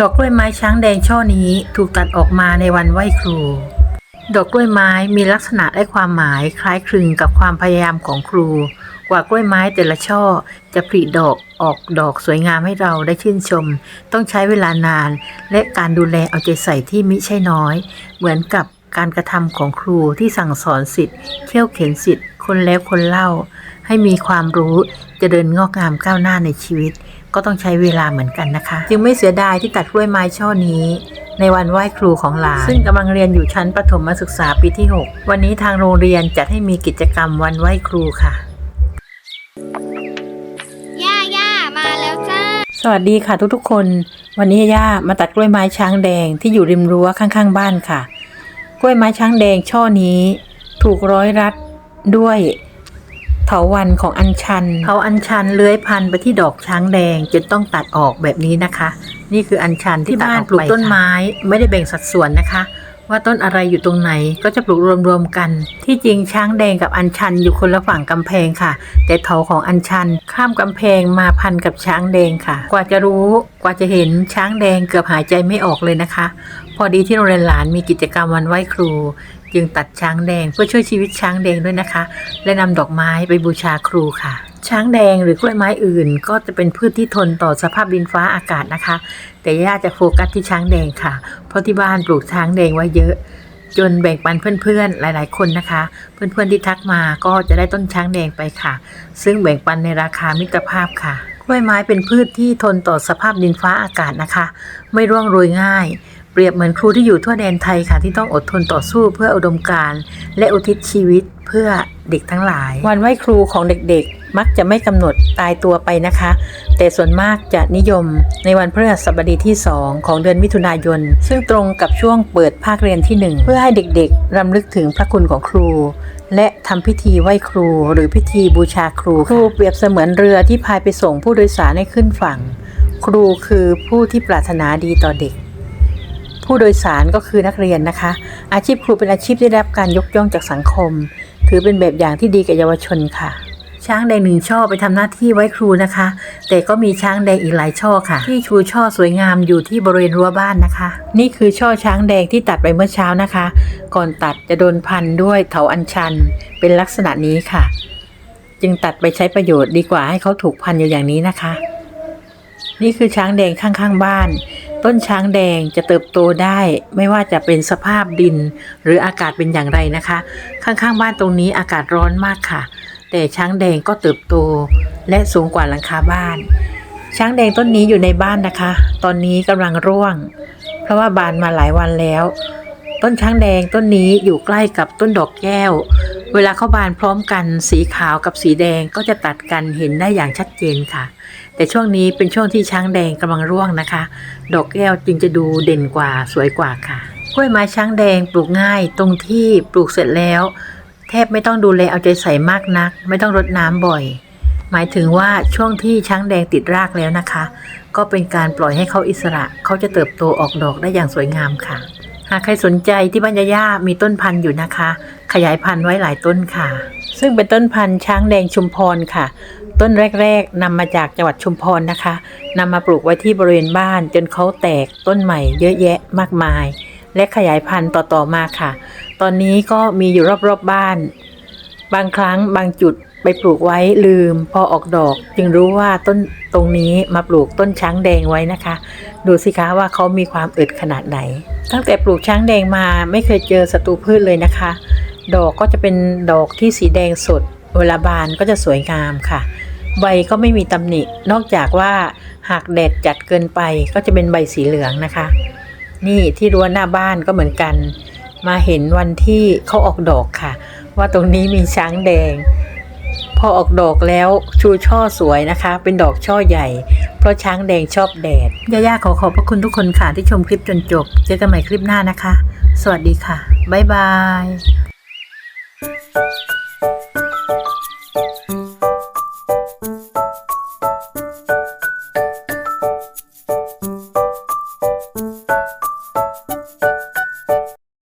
ดอกกล้วยไม้ช้างแดงช่อนี้ถูกตัดออกมาในวันไหว้ครู ดอกกล้วยไม้มีลักษณะและความหมายคล้ายคลึงกับความพยายามของครู กว่ากล้วยไม้แต่ละช่อจะผลิดอกออกดอกสวยงามให้เราได้ชื่นชม ต้องใช้เวลานาน และการดูแลเอาใจใส่ที่มิใช่น้อย เหมือนกับการกระทำของครูที่สั่งสอนสิทธิ์เขี่ยวเข็นสิทธิ์ คนแล้วคนเล่า ให้มีความรู้จะเดินงอกงามก้าวหน้าในชีวิต ก็ต้องใช้เวลาเหมือนกันนะคะ จึงไม่เสียดายที่ตัดกล้วยไม้ช่อนี้ ในวันไหว้ครูของหลาน ซึ่งกำลังเรียนอยู่ชั้นประถมศึกษาปีที่ 6 วันนี้ทางโรงเรียนจัดให้มีกิจกรรมวันไหว้ครูค่ะ ย่าย่ามาแล้วจ้า สวัสดีค่ะทุกๆ คน วันนี้ย่ามาตัดกล้วยไม้ช้างแดงที่อยู่ริมรั้วข้างๆ บ้านค่ะ กล้วยไม้ช้างแดงช่อนี้ ถูกร้อยรัด ด้วยเถาวันของอัญชันเขาอัญชันเลื้อยพันไปที่ดอกช้างแดงจนต้องตัดออกแบบนี้นะคะ นี่คืออัญชันที่บ้านปลูกต้นไม้ ไม่ได้แบ่งสัดส่วนนะคะ ว่าต้นอะไรอยู่ตรงไหนก็จะปลูกรวมๆกัน ที่จริงช้างแดงกับอัญชันอยู่คนละฝั่งกำแพงค่ะ แต่เถาของอัญชัน ข้ามกำแพงมาพันกับช้างแดงค่ะ กว่าจะรู้กว่าจะเห็นช้างแดงเกือบหายใจไม่ออกเลยนะคะ พอดีที่โรงเรียนหลานมีกิจกรรมวันไหว้ครู จึงตัดช้างแดงเพื่อช่วยชีวิตช้างแดงด้วยนะคะ และนำดอกไม้ไปบูชาครูค่ะ ช้างแดงหรือกล้วยไม้อื่น ก็จะเป็นพืชที่ทนต่อสภาพดินฟ้าอากาศนะคะ แต่ย่าจะโฟกัสที่ช้างแดงค่ะ เพราะที่บ้านปลูกช้างแดงไว้เยอะจนแบ่งปันเพื่อนๆ หลายๆ คนนะคะ เพื่อนๆ ที่ทักมาก็จะได้ต้นช้างแดงไปค่ะ ซึ่งแบ่งปันในราคามิตรภาพค่ะ กล้วยไม้เป็นพืชที่ทนต่อสภาพดินฟ้าอากาศนะคะ ไม่ร่วงโรยง่าย เปรียบเหมือนครูที่อยู่ทั่วแดนไทยค่ะที่ต้องอดทนต่อสู้เพื่ออุดมการณ์ และอุทิศชีวิตเพื่อเด็กทั้งหลาย วันไหว้ครูของเด็กๆ มักจะไม่กำหนดตายตัวไปนะคะ แต่ส่วนมากจะนิยมในวันพฤหัสบดีที่ 2 ของเดือนมิถุนายน ซึ่งตรงกับช่วงเปิดภาคเรียนที่ 1 เพื่อให้เด็กๆรำลึกถึงพระคุณของครู และทำพิธีไหว้ครู หรือพิธีบูชาครูครูเปรียบเสมือนเรือที่พายไปส่งผู้โดยสารให้ขึ้นฝั่ง ครูคือผู้ที่ปรารถนาดีต่อเด็ก ผู้โดยสารก็คือนักเรียนนะคะ อาชีพครูเป็นอาชีพที่ได้รับการยกย่องจากสังคม ถือเป็นแบบอย่างที่ดีกับเยาวชนค่ะ ช้างแดงหนึ่งช่อไปทำหน้าที่ไว้ครูนะคะ แต่ก็มีช้างแดงอีกหลายช่อค่ะ ที่ชูช่อสวยงามอยู่ที่บริเวณรั้วบ้านนะคะ นี่คือช่อช้างแดงที่ตัดไปเมื่อเช้านะคะ ก่อนตัดจะโดนพันด้วยเถาอัญชัน เป็นลักษณะนี้ค่ะ จึงตัดไปใช้ประโยชน์ดีกว่าให้เขาถูกพันอยู่อย่างนี้นะคะ นี่คือช้างแดงข้างๆบ้าน ต้นช้างแดงจะเติบโตได้ ไม่ว่าจะเป็นสภาพดิน หรืออากาศเป็นอย่างไรนะคะ ข้างๆ บ้านตรงนี้อากาศร้อนมากค่ะ แต่ช้างแดงก็เติบโต และสูงกว่าหลังคาบ้าน ช้างแดงต้นนี้อยู่ในบ้านนะคะ ตอนนี้กำลังร่วง เพราะว่าบานมาหลายวันแล้ว ต้นช้างแดงต้นนี้อยู่ใกล้กับต้นดอกแก้ว เวลาเขาบานพร้อมกันสีขาวกับสีแดงก็จะตัดกันเห็นได้อย่างชัดเจนค่ะ แต่ช่วงนี้เป็นช่วงที่ช้างแดงกำลังร่วงนะคะ ดอกแก้วจึงจะดูเด่นกว่าสวยกว่าค่ะกล้วยไม้ช้างแดงปลูกง่ายตรงที่ปลูกเสร็จแล้ว แทบไม่ต้องดูแลเอาใจใส่มากนัก ไม่ต้องรดน้ำบ่อย หมายถึงว่าช่วงที่ช้างแดงติดรากแล้วนะคะ ก็เป็นการปล่อยให้เขาอิสระเขาจะเติบโตออกดอกได้อย่างสวยงามค่ะากใครสนใจที่บ้านย่ามีต้นพันธุ์อยู่นะคะ ขยายพันธุ์ไว้หลายต้นค่ะ ซึ่งเป็นต้นพันธุ์ช้างแดงชุมพรค่ะ ต้นแรก ๆนำมาจากจังหวัดชุมพรนะคะนำมาปลูกไว้ที่บริเวณบ้านจนเขาแตกต้นใหม่เยอะแยะมากมาย และขยายพันธุ์ต่อๆมาค่ะ ตอนนี้ก็มีอยู่รอบๆบ้าน บางครั้งบางจุด ไปปลูกไว้ลืมพอออกดอก จึงรู้ว่าต้นตรงนี้มาปลูกต้นช้างแดงไว้นะคะ ดูสิคะว่าเขามีความอึดขนาดไหน ตั้งแต่ปลูกช้างแดงมาไม่เคยเจอศัตรูพืชเลยนะคะ ดอกก็จะเป็นดอกที่สีแดงสด เวลาบานก็จะสวยงามค่ะ ใบก็ไม่มีตำหนิ นอกจากว่าหากแดดจัดเกินไปก็จะเป็นใบสีเหลืองนะคะ นี่ที่รั้วหน้าบ้านก็เหมือนกัน มาเห็นวันที่เขาออกดอกค่ะ ว่าตรงนี้มีช้างแดง อออกดอกแล้วชูช่อสวยนะคะ เป็นดอกช่อใหญ่ เพราะช้างแดงชอบแดดย่าๆขอขอบพระคุณทุกคนค่ะที่ชมคลิปจนจบ เจอกันใหม่คลิปหน้านะคะ สวัสดีค่ะ บ๊ายบาย